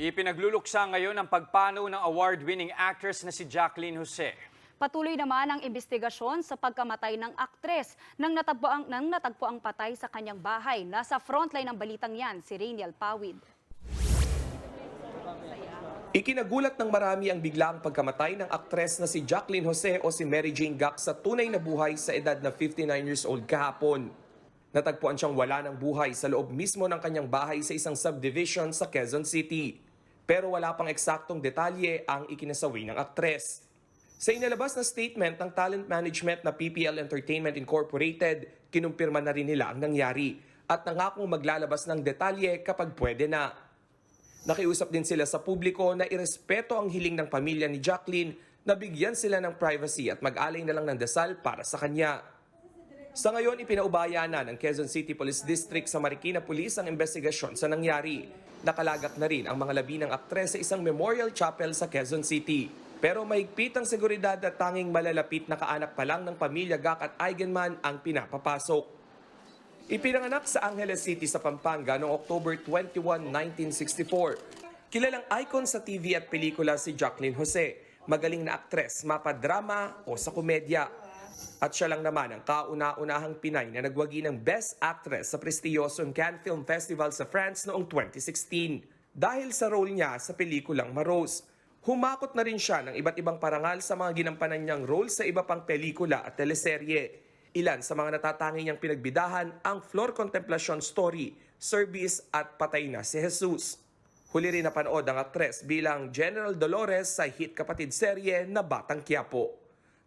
Ipinagluluksa ngayon ang pagpanaw ng award-winning actress na si Jacqueline Jose. Patuloy naman ang investigasyon sa pagkamatay ng aktres nang natagpo ang, nang natagpo ang patay sa kanyang bahay. Nasa frontline ng balitang yan, si Rainiel Pawid. Ikinagulat ng marami ang biglaang pagkamatay ng aktres na si Jacqueline Jose o si Mary Jane Gac sa tunay na buhay sa edad na 59 years old kahapon. Natagpuan siyang wala ng buhay sa loob mismo ng kanyang bahay sa isang subdivision sa Quezon City. Pero wala pang eksaktong detalye ang ikinasawi ng aktres. Sa inalabas na statement ng talent management na PPL Entertainment Incorporated, kinumpirma na rin nila ang nangyari at nangakong maglalabas ng detalye kapag pwede na. Nakiusap din sila sa publiko na irespeto ang hiling ng pamilya ni Jacqueline na bigyan sila ng privacy at mag-alay na lang ng dasal para sa kanya. Sa ngayon, ipinaubaya na ng Quezon City Police District sa Marikina Police ang investigasyon sa nangyari. Nakalagak na rin ang mga labi ng aktres sa isang memorial chapel sa Quezon City. Pero mahigpit ang seguridad at tanging malalapit na kaanak pa lang ng pamilya Gak at Eigenman ang pinapapasok. Ipinanganak sa Angeles City sa Pampanga noong October 21, 1964. Kilalang icon sa TV at pelikula si Jacqueline Jose. Magaling na aktres, mapadrama o sa komedya. At siya lang naman ang kauna-unahang Pinay na nagwagi ng Best Actress sa prestiyosong Cannes Film Festival sa France noong 2016. Dahil sa role niya sa pelikulang Maros. Humakot na rin siya ng iba't ibang parangal sa mga ginampanan niyang role sa iba pang pelikula at teleserye. Ilan sa mga natatangi niyang pinagbidahan ang Flor Contemplacion Story, Service at Patay na si Jesus. Huli rin napanood ang aktres bilang General Dolores sa hit kapatid serye na Batang Quiapo.